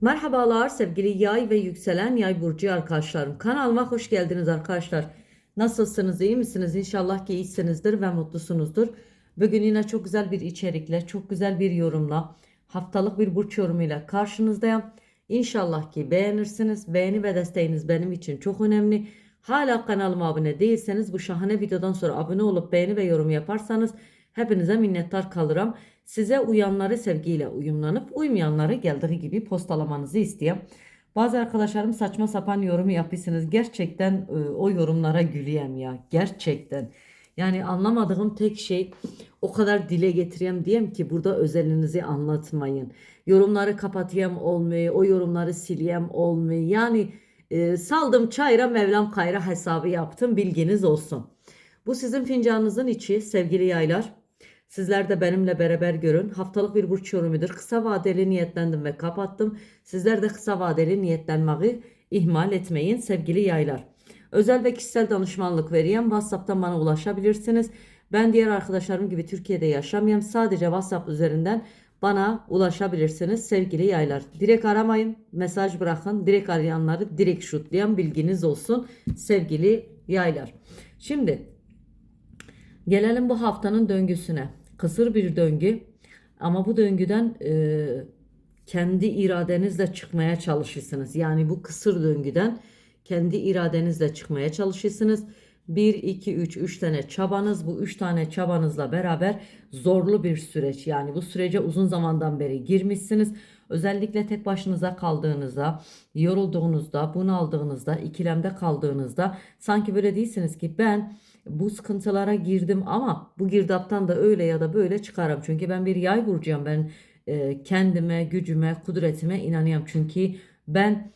Merhabalar sevgili yay ve yükselen yay burcu arkadaşlarım. Kanalıma hoş geldiniz arkadaşlar. Nasılsınız, iyi misiniz? İnşallah ki iyisinizdir ve mutlusunuzdur. Bugün yine çok güzel bir içerikle, çok güzel bir yorumla, haftalık bir burç yorumuyla karşınızdayım. İnşallah ki beğenirsiniz. Beğeni ve desteğiniz benim için çok önemli. Hala kanalıma abone değilseniz bu şahane videodan sonra abone olup beğeni ve yorum yaparsanız hepinize minnettar kalırım. Size uyanları sevgiyle uyumlanıp uymayanları geldiği gibi postalamanızı isteyeyim. Bazı arkadaşlarım saçma sapan yorum yapıyorsunuz. Gerçekten e, o yorumlara gülüyem ya. Gerçekten. Yani anlamadığım tek şey o kadar dile getireyim diyeyim ki burada özelinizi anlatmayın. Yorumları kapatayım olmuyor. O yorumları sileyim olmuyor. Yani e, saldım çayra Mevlam kayra hesabı yaptım bilginiz olsun. Bu sizin fincanınızın içi sevgili yaylar. Sizler de benimle beraber görün. Haftalık bir burç yorumudur. Kısa vadeli niyetlendim ve kapattım. Sizler de kısa vadeli niyetlenmeyi ihmal etmeyin sevgili yaylar. Özel ve kişisel danışmanlık vereyim. WhatsApp'tan bana ulaşabilirsiniz. Ben diğer arkadaşlarım gibi Türkiye'de yaşamıyorum. Sadece WhatsApp üzerinden bana ulaşabilirsiniz sevgili yaylar. Direkt aramayın, mesaj bırakın. Direkt arayanları direkt şutlayan bilginiz olsun sevgili yaylar. Şimdi Gelelim bu haftanın döngüsüne. Kısır bir döngü ama bu döngüden e, kendi iradenizle çıkmaya çalışırsınız. Yani bu kısır döngüden kendi iradenizle çıkmaya çalışırsınız. 1, 2, 3, 3 tane çabanız bu 3 tane çabanızla beraber zorlu bir süreç. Yani bu sürece uzun zamandan beri girmişsiniz. Özellikle tek başınıza kaldığınızda, yorulduğunuzda, bunaldığınızda, ikilemde kaldığınızda sanki böyle değilsiniz ki ben bu sıkıntılara girdim ama bu girdaptan da öyle ya da böyle çıkarım. Çünkü ben bir yay burcuyum. Ben e, kendime, gücüme, kudretime inanıyorum. Çünkü ben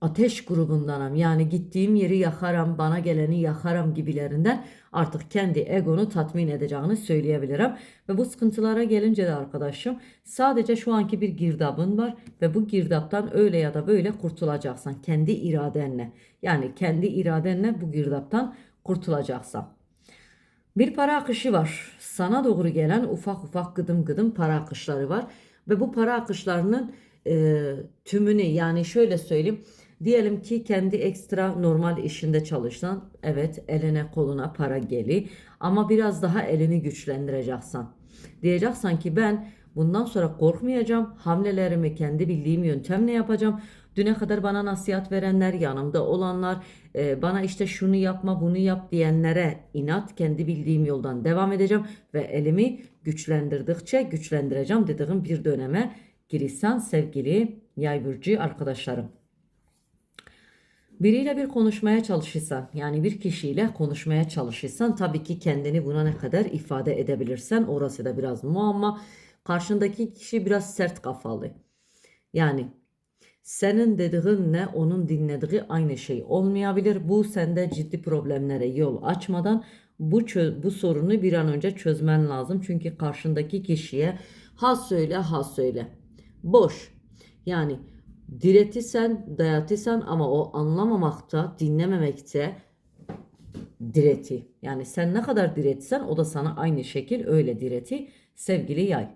ateş grubundanım. Yani gittiğim yeri yakarım, bana geleni yakarım gibilerinden artık kendi egonu tatmin edeceğini söyleyebilirim. Ve bu sıkıntılara gelince de arkadaşım sadece şu anki bir girdabın var ve bu girdaptan öyle ya da böyle kurtulacaksın kendi iradenle. Yani kendi iradenle bu girdaptan kurtulacaksın. Bir para akışı var. Sana doğru gelen ufak ufak gıdım gıdım para akışları var. Ve bu para akışlarının e, tümünü yani şöyle söyleyeyim. Diyelim ki kendi ekstra normal işinde çalışsan evet eline koluna para geli ama biraz daha elini güçlendireceksin. Diyeceksin ki ben bundan sonra korkmayacağım. Hamlelerimi kendi bildiğim yöntemle yapacağım. Düne kadar bana nasihat verenler, yanımda olanlar, e, bana işte şunu yapma, bunu yap diyenlere inat kendi bildiğim yoldan devam edeceğim ve elimi güçlendirdikçe güçlendireceğim dediğim bir döneme girişsen sevgili yay burcu arkadaşlarım. Biriyle bir konuşmaya çalışırsan yani bir kişiyle konuşmaya çalışırsan tabii ki kendini buna ne kadar ifade edebilirsen orası da biraz muamma. Karşındaki kişi biraz sert kafalı. Yani senin dediğinle onun dinlediği aynı şey olmayabilir. Bu sende ciddi problemlere yol açmadan bu bu sorunu bir an önce çözmen lazım. Çünkü karşındaki kişiye ha söyle ha söyle. Boş. Yani diretirsen, dayatırsan ama o anlamamakta, dinlememekte direti. Yani sen ne kadar diretsen o da sana aynı şekil öyle direti sevgili yay.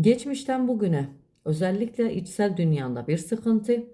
Geçmişten bugüne özellikle içsel dünyanda bir sıkıntı.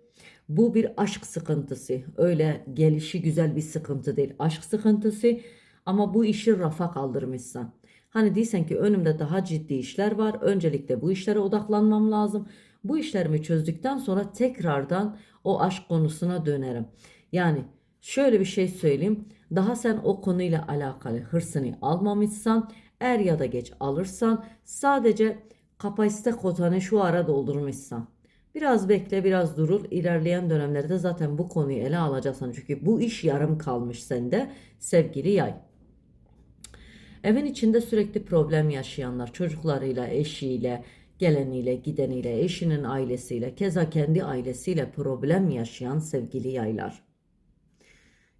Bu bir aşk sıkıntısı. Öyle gelişi güzel bir sıkıntı değil. Aşk sıkıntısı ama bu işi rafa kaldırmışsan. Hani değilsen ki önümde daha ciddi işler var. Öncelikle bu işlere odaklanmam lazım. Bu işlerimi çözdükten sonra tekrardan o aşk konusuna dönerim. Yani şöyle bir şey söyleyeyim. Daha sen o konuyla alakalı hırsını almamışsan er ya da geç alırsan sadece kapasite kotanı şu ara doldurmuşsan. Biraz bekle biraz durur. İlerleyen dönemlerde zaten bu konuyu ele alacaksın. Çünkü bu iş yarım kalmış sende sevgili yay. Evin içinde sürekli problem yaşayanlar çocuklarıyla, eşiyle, geleniyle, gideniyle, eşinin ailesiyle, keza kendi ailesiyle problem yaşayan sevgili yaylar.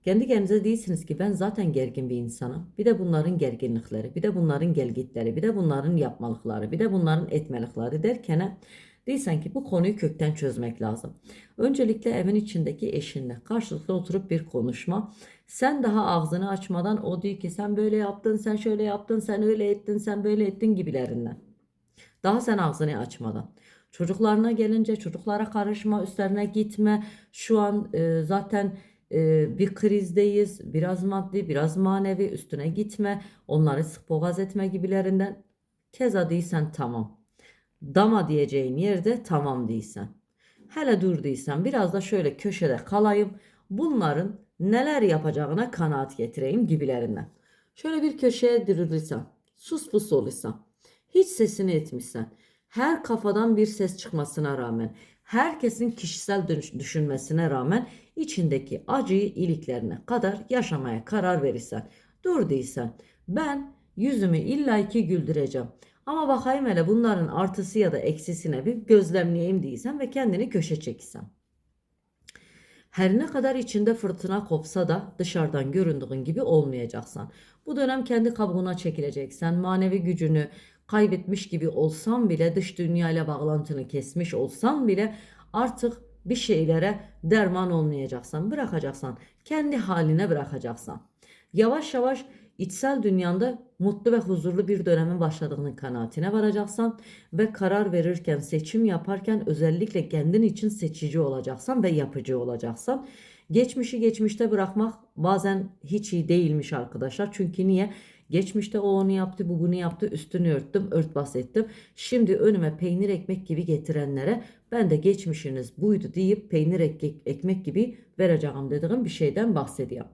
Kendi kendinize değilsiniz ki ben zaten gergin bir insanım. Bir de bunların gerginlikleri, bir de bunların gelgitleri, bir de bunların yapmalıkları, bir de bunların etmelikleri derken değilsen ki bu konuyu kökten çözmek lazım. Öncelikle evin içindeki eşinle karşılıklı oturup bir konuşma. Sen daha ağzını açmadan o diyor ki sen böyle yaptın, sen şöyle yaptın, sen öyle ettin, sen böyle ettin gibilerinden. Daha sen ağzını açmadan. Çocuklarına gelince çocuklara karışma, üstlerine gitme. Şu an e, zaten bir krizdeyiz. Biraz maddi, biraz manevi üstüne gitme. Onları sık boğaz etme gibilerinden. Keza değilsen tamam. Dama diyeceğin yerde tamam değilsen. Hele dur değilsen biraz da şöyle köşede kalayım. Bunların neler yapacağına kanaat getireyim gibilerinden. Şöyle bir köşeye dirilirsen, sus pus olursan, hiç sesini etmişsen, her kafadan bir ses çıkmasına rağmen, herkesin kişisel düşünmesine rağmen içindeki acıyı iliklerine kadar yaşamaya karar verirsen, dur değilsen, ben yüzümü illaki güldüreceğim. Ama bakayım hele bunların artısı ya da eksisine bir gözlemleyeyim değilsen ve kendini köşe çeksen. Her ne kadar içinde fırtına kopsa da dışarıdan göründüğün gibi olmayacaksan. Bu dönem kendi kabuğuna çekileceksen, manevi gücünü kaybetmiş gibi olsan bile, dış dünyayla bağlantını kesmiş olsan bile artık bir şeylere derman olmayacaksan, bırakacaksan, kendi haline bırakacaksan. Yavaş yavaş içsel dünyanda mutlu ve huzurlu bir dönemin başladığının kanaatine varacaksan ve karar verirken, seçim yaparken özellikle kendin için seçici olacaksan ve yapıcı olacaksan geçmişi geçmişte bırakmak bazen hiç iyi değilmiş arkadaşlar. Çünkü niye? Geçmişte o onu yaptı, bu bunu yaptı, üstünü örttüm, örtbas ettim. Şimdi önüme peynir ekmek gibi getirenlere ben de geçmişiniz buydu deyip peynir ek- ekmek gibi vereceğim dediğim bir şeyden bahsediyorum.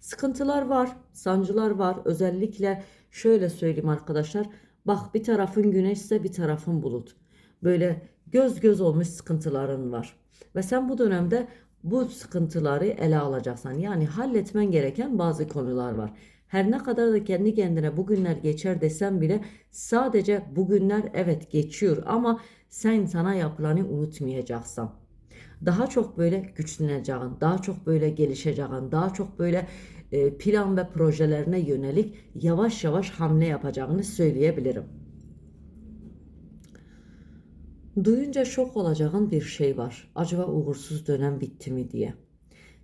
Sıkıntılar var, sancılar var. Özellikle şöyle söyleyeyim arkadaşlar. Bak bir tarafın güneşse bir tarafın bulut. Böyle göz göz olmuş sıkıntıların var. Ve sen bu dönemde bu sıkıntıları ele alacaksan yani halletmen gereken bazı konular var. Her ne kadar da kendi kendine bugünler geçer desem bile sadece bugünler evet geçiyor ama sen sana yapılanı unutmayacaksın daha çok böyle güçleneceğin, daha çok böyle gelişeceğin, daha çok böyle e, plan ve projelerine yönelik yavaş yavaş hamle yapacağını söyleyebilirim. Duyunca şok olacağın bir şey var. Acaba uğursuz dönem bitti mi diye.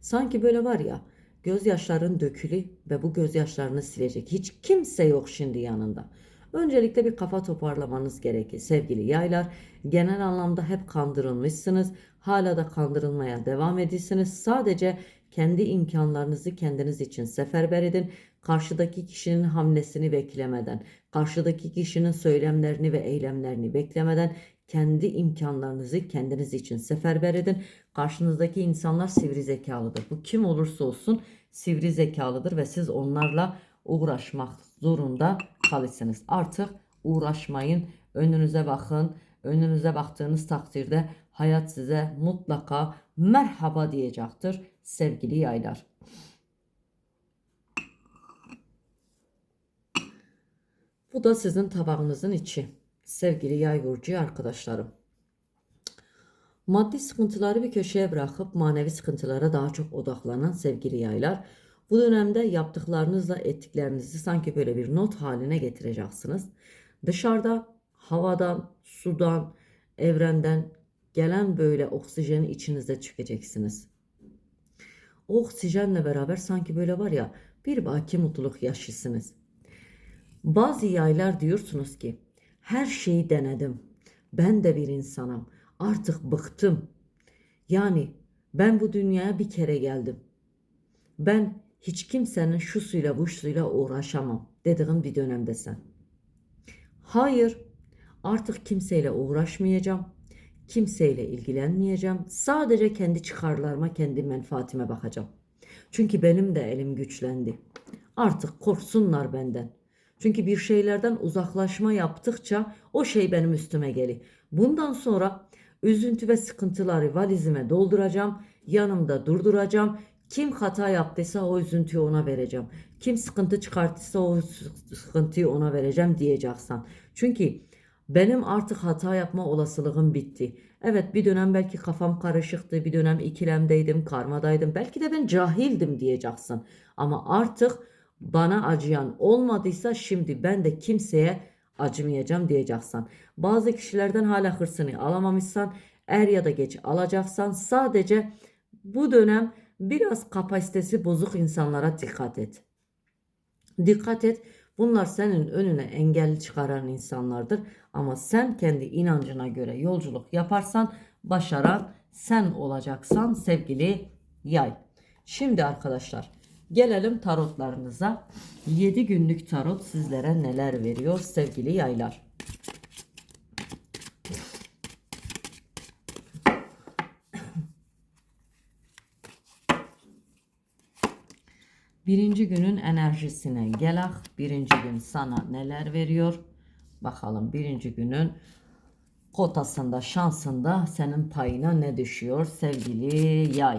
Sanki böyle var ya gözyaşların dökülü ve bu gözyaşlarını silecek hiç kimse yok şimdi yanında. Öncelikle bir kafa toparlamanız gerekir sevgili yaylar. Genel anlamda hep kandırılmışsınız. Hala da kandırılmaya devam ediyorsunuz. Sadece kendi imkanlarınızı kendiniz için seferber edin. Karşıdaki kişinin hamlesini beklemeden, karşıdaki kişinin söylemlerini ve eylemlerini beklemeden kendi imkanlarınızı kendiniz için seferber edin. Karşınızdaki insanlar sivri zekalıdır. Bu kim olursa olsun sivri zekalıdır ve siz onlarla uğraşmak zorunda kalırsınız. Artık uğraşmayın. Önünüze bakın. Önünüze baktığınız takdirde hayat size mutlaka merhaba diyecektir sevgili yaylar. Bu da sizin tabağınızın içi. Sevgili yay burcu arkadaşlarım. Maddi sıkıntıları bir köşeye bırakıp manevi sıkıntılara daha çok odaklanan sevgili yaylar. Bu dönemde yaptıklarınızla ettiklerinizi sanki böyle bir not haline getireceksiniz. Dışarıda havadan, sudan, evrenden gelen böyle oksijeni içinizde çekeceksiniz. O oksijenle beraber sanki böyle var ya bir baki mutluluk yaşıyorsunuz. Bazı yaylar diyorsunuz ki her şeyi denedim. Ben de bir insanım. Artık bıktım. Yani ben bu dünyaya bir kere geldim. Ben hiç kimsenin şu suyla bu suyla uğraşamam dediğin bir dönemdesin. Hayır, artık kimseyle uğraşmayacağım. Kimseyle ilgilenmeyeceğim. Sadece kendi çıkarlarıma, kendi menfaatime bakacağım. Çünkü benim de elim güçlendi. Artık korksunlar benden. Çünkü bir şeylerden uzaklaşma yaptıkça o şey benim üstüme geliyor. Bundan sonra üzüntü ve sıkıntıları valizime dolduracağım. Yanımda durduracağım. Kim hata yaptıysa o üzüntüyü ona vereceğim. Kim sıkıntı çıkarttıysa o sıkıntıyı ona vereceğim diyeceksin. Çünkü benim artık hata yapma olasılığım bitti. Evet bir dönem belki kafam karışıktı, bir dönem ikilemdeydim, karmadaydım. Belki de ben cahildim diyeceksin. Ama artık bana acıyan olmadıysa şimdi ben de kimseye acımayacağım diyeceksin. Bazı kişilerden hala hırsını alamamışsan er ya da geç alacaksan sadece bu dönem biraz kapasitesi bozuk insanlara dikkat et. Dikkat et. Bunlar senin önüne engel çıkaran insanlardır. Ama sen kendi inancına göre yolculuk yaparsan başaran sen olacaksan sevgili yay. Şimdi arkadaşlar gelelim tarotlarınıza. 7 günlük tarot sizlere neler veriyor sevgili yaylar. Birinci günün enerjisine gel ah. Birinci gün sana neler veriyor? Bakalım birinci günün kotasında, şansında senin payına ne düşüyor sevgili yay?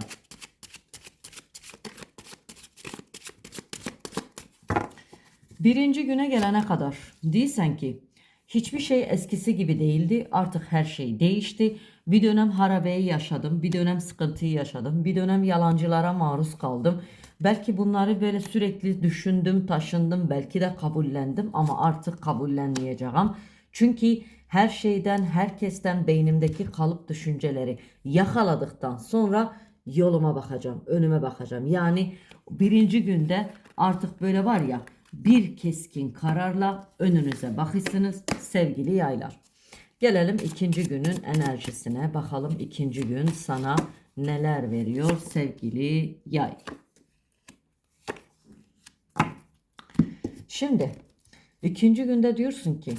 Birinci güne gelene kadar değilsen ki hiçbir şey eskisi gibi değildi. Artık her şey değişti. Bir dönem harabeyi yaşadım. Bir dönem sıkıntıyı yaşadım. Bir dönem yalancılara maruz kaldım. Belki bunları böyle sürekli düşündüm, taşındım. Belki de kabullendim ama artık kabullenmeyeceğim. Çünkü her şeyden, herkesten beynimdeki kalıp düşünceleri yakaladıktan sonra yoluma bakacağım, önüme bakacağım. Yani birinci günde artık böyle var ya bir keskin kararla önünüze bakırsınız sevgili yaylar. Gelelim ikinci günün enerjisine. Bakalım ikinci gün sana neler veriyor sevgili yay. Şimdi ikinci günde diyorsun ki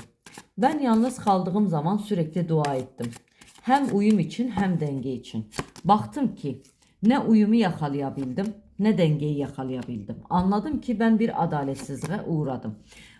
ben yalnız kaldığım zaman sürekli dua ettim. Hem uyum için hem denge için. Baktım ki ne uyumu yakalayabildim ne dengeyi yakalayabildim. Anladım ki ben bir adaletsizliğe uğradım.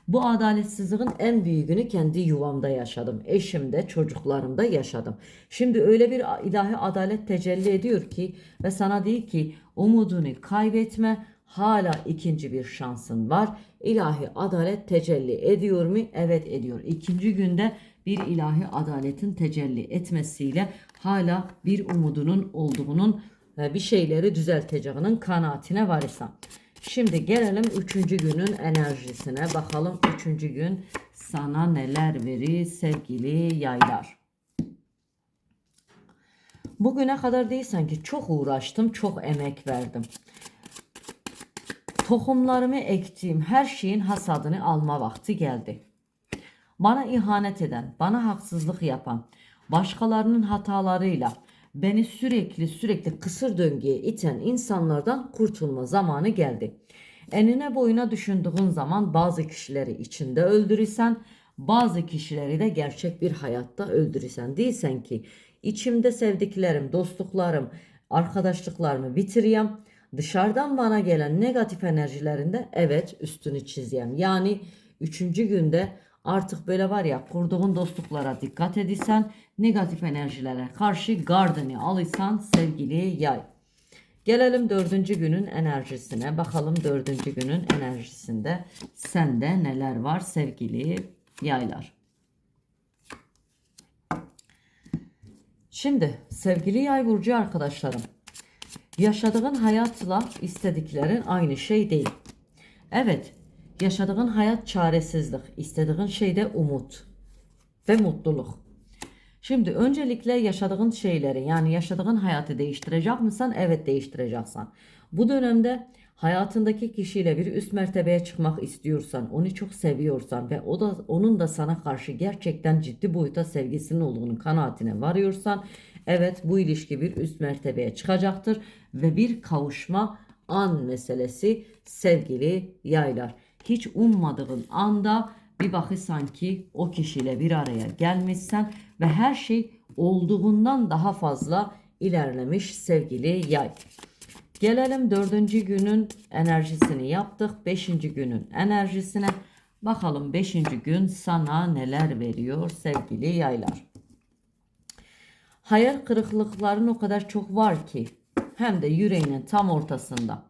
Bu adaletsizliğin en büyüğünü kendi yuvamda yaşadım. Eşimde, çocuklarımda yaşadım. Şimdi öyle bir ilahi adalet tecelli ediyor ki ve sana diyor ki umudunu kaybetme. Hala ikinci bir şansın var. İlahi adalet tecelli ediyor mu? Evet ediyor. İkinci günde bir ilahi adaletin tecelli etmesiyle hala bir umudunun olduğunun bir şeyleri düzelteceğinin kanaatine varırsan. Şimdi gelelim üçüncü günün enerjisine. Bakalım üçüncü gün sana neler verir sevgili yaylar. Bugüne kadar değilsen ki çok uğraştım, çok emek verdim. Tohumlarımı ektiğim her şeyin hasadını alma vakti geldi. Bana ihanet eden, bana haksızlık yapan, başkalarının hatalarıyla beni sürekli sürekli kısır döngüye iten insanlardan kurtulma zamanı geldi. Enine boyuna düşündüğün zaman bazı kişileri içinde öldürürsen, bazı kişileri de gerçek bir hayatta öldürürsen. Değilsen ki içimde sevdiklerim, dostluklarım, arkadaşlıklarımı bitireyim. Dışarıdan bana gelen negatif enerjilerinde evet üstünü çizeyim. Yani üçüncü günde artık böyle var ya kurduğun dostluklara dikkat edilsen negatif enerjilere karşı gardını alırsan sevgili yay. Gelelim dördüncü günün enerjisine. Bakalım dördüncü günün enerjisinde sende neler var sevgili yaylar. Şimdi sevgili yay burcu arkadaşlarım. Yaşadığın hayatla istediklerin aynı şey değil. Evet, yaşadığın hayat çaresizlik, istediğin şeyde umut ve mutluluk. Şimdi öncelikle yaşadığın şeyleri yani yaşadığın hayatı değiştirecek misin? Evet değiştireceksin. Bu dönemde hayatındaki kişiyle bir üst mertebeye çıkmak istiyorsan, onu çok seviyorsan ve o da onun da sana karşı gerçekten ciddi boyuta sevgisinin olduğunu kanaatine varıyorsan, evet bu ilişki bir üst mertebeye çıkacaktır ve bir kavuşma an meselesi sevgili yaylar. Hiç ummadığın anda bir bakı sanki o kişiyle bir araya gelmişsen ve her şey olduğundan daha fazla ilerlemiş sevgili yay. Gelelim dördüncü günün enerjisini yaptık. Beşinci günün enerjisine. Bakalım beşinci gün sana neler veriyor sevgili yaylar. Hayal kırıklıkların o kadar çok var ki hem de yüreğinin tam ortasında.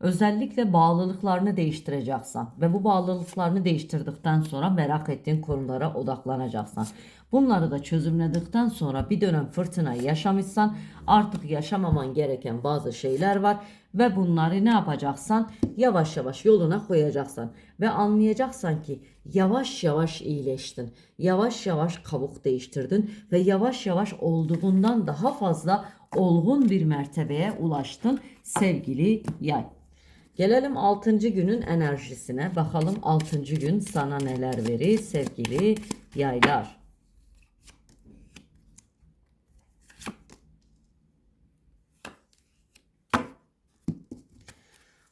Özellikle bağlılıklarını değiştireceksin ve bu bağlılıklarını değiştirdikten sonra merak ettiğin konulara odaklanacaksın. Bunları da çözümledikten sonra bir dönem fırtına yaşamışsan artık yaşamaman gereken bazı şeyler var ve bunları ne yapacaksan yavaş yavaş yoluna koyacaksan ve anlayacaksan ki yavaş yavaş iyileştin. Yavaş yavaş kabuk değiştirdin ve yavaş yavaş olduğundan daha fazla olgun bir mertebeye ulaştın sevgili yay. Gelelim 6. günün enerjisine. Bakalım 6. gün sana neler verir sevgili yaylar.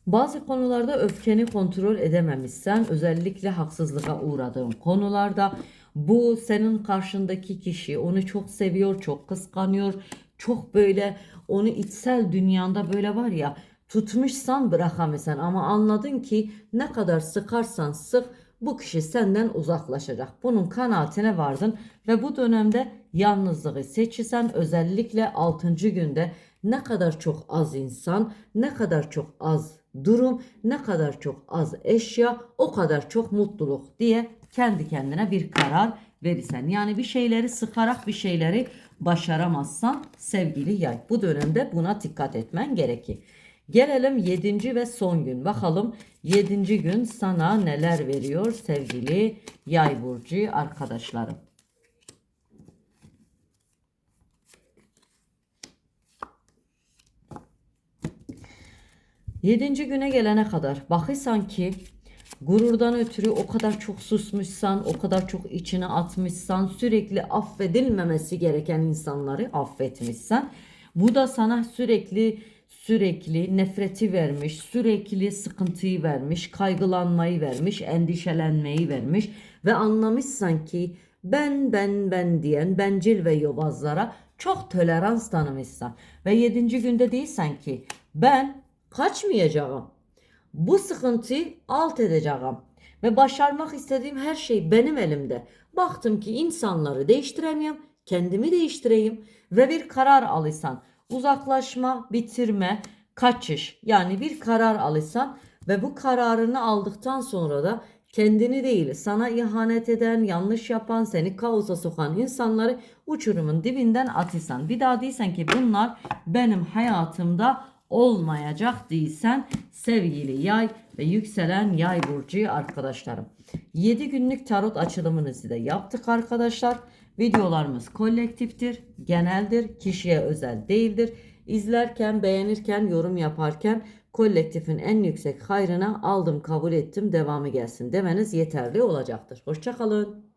Bazı konularda öfkeni kontrol edememişsen, özellikle haksızlığa uğradığın konularda bu senin karşındaki kişi onu çok seviyor, çok kıskanıyor, çok böyle onu içsel dünyanda böyle var ya tutmuşsan bırakamıyorsun ama anladın ki ne kadar sıkarsan sık bu kişi senden uzaklaşacak. Bunun kanaatine vardın ve bu dönemde yalnızlığı seçirsen özellikle 6. günde ne kadar çok az insan, ne kadar çok az durum, ne kadar çok az eşya, o kadar çok mutluluk diye kendi kendine bir karar verirsen. Yani bir şeyleri sıkarak bir şeyleri başaramazsan sevgili yay. Bu dönemde buna dikkat etmen gerekir. Gelelim 7. ve son gün. Bakalım 7. gün sana neler veriyor sevgili yay burcu arkadaşlarım. Yedinci güne gelene kadar bakırsan ki gururdan ötürü o kadar çok susmuşsan, o kadar çok içine atmışsan, sürekli affedilmemesi gereken insanları affetmişsen, bu da sana sürekli sürekli nefreti vermiş, sürekli sıkıntıyı vermiş, kaygılanmayı vermiş, endişelenmeyi vermiş ve anlamışsan ki ben ben ben diyen bencil ve yobazlara çok tolerans tanımışsan ve yedinci günde değilsen ki ben kaçmayacağım. Bu sıkıntıyı alt edeceğim. Ve başarmak istediğim her şey benim elimde. Baktım ki insanları değiştiremiyorum. Kendimi değiştireyim. Ve bir karar alırsan. Uzaklaşma, bitirme, kaçış. Yani bir karar alırsan ve bu kararını aldıktan sonra da kendini değil sana ihanet eden, yanlış yapan, seni kaosa sokan insanları uçurumun dibinden atırsan. Bir daha değilsen ki bunlar benim hayatımda olmayacak değilsen sevgili yay ve yükselen yay burcu arkadaşlarım. 7 günlük tarot açılımınızı da yaptık arkadaşlar. Videolarımız kolektiftir, geneldir, kişiye özel değildir. İzlerken, beğenirken, yorum yaparken kolektifin en yüksek hayrına aldım, kabul ettim, devamı gelsin demeniz yeterli olacaktır. Hoşçakalın.